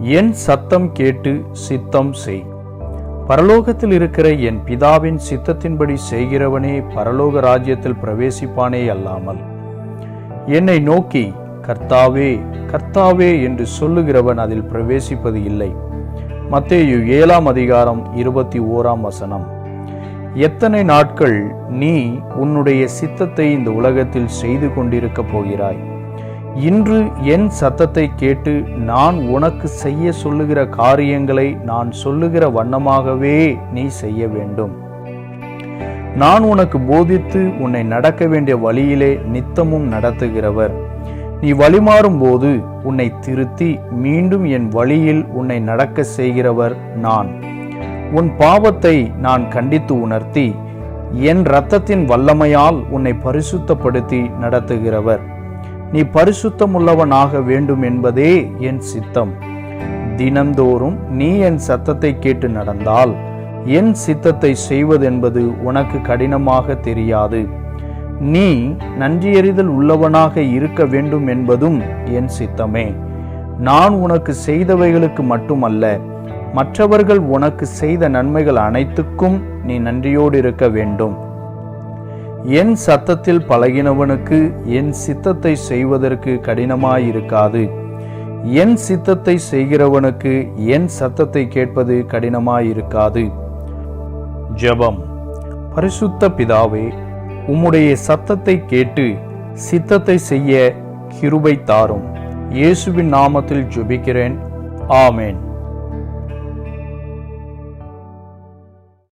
என் சத்தம் கேட்டு சித்தம் செய். பரலோகத்தில் இருக்கிற என் பிதாவின் சித்தத்தின்படி செய்கிறவனே பரலோக ராஜ்யத்தில் பிரவேசிப்பானே அல்லாமல். என்னை நோக்கி கர்த்தாவே கர்த்தாவே என்று சொல்லுகிறவன் அதில் பிரவேசிப்பது இல்லை. மத்தேயு ஏழாம் அதிகாரம் இருபத்தி ஓராம் வசனம். எத்தனை நாட்கள் நீ உன்னுடைய சித்தத்தை இந்த உலகத்தில் செய்து கொண்டிருக்கப் போகிறாய்? இன்று என் சத்தத்தை கேட்டு நான் உனக்கு செய்ய சொல்லுகிற காரியங்களை நான் சொல்லுகிற வண்ணமாகவே நீ செய்ய வேண்டும். நான் உனக்கு போதித்து உன்னை நடக்க வேண்டிய வழியிலே நித்தமும் நடத்துகிறவர். நீ வழிமாறும் போது உன்னை திருத்தி மீண்டும் என் வழியில் உன்னை நடக்க செய்கிறவர் நான். உன் பாவத்தை நான் கண்டித்து உணர்த்தி என் இரத்தத்தின் வல்லமையால் உன்னை பரிசுத்தப்படுத்தி நடத்துகிறவர். நீ பரிசுத்தமுள்ளவனாக வேண்டும் என்பதே என் சித்தம். தினந்தோறும் நீ என் சத்தத்தை கேட்டு நடந்தால் என் சித்தத்தை செய்வதென்பது உனக்கு கடினமாக தெரியாது. நீ நன்றியறிதல் உள்ளவனாக இருக்க வேண்டும் என்பதும் என் சித்தமே. நான் உனக்கு செய்தவைகளுக்கு மட்டுமல்ல மற்றவர்கள் உனக்கு செய்த நன்மைகள் அனைத்துக்கும் நீ நன்றியோடு இருக்க வேண்டும். என் சத்தத்தில் பழகினவனுக்கு என் சித்தத்தை செய்வதற்கு கடினமாயிருக்காது. என் சித்தத்தை செய்கிறவனுக்கு என் சத்தத்தை கேட்பது கடினமாயிருக்காது. ஜெபம். பரிசுத்த பிதாவே உம்முடைய சத்தத்தை கேட்டு சித்தத்தை செய்ய கிருபை தாரும். இயேசுவின் நாமத்தில் ஜெபிக்கிறேன். ஆமேன்.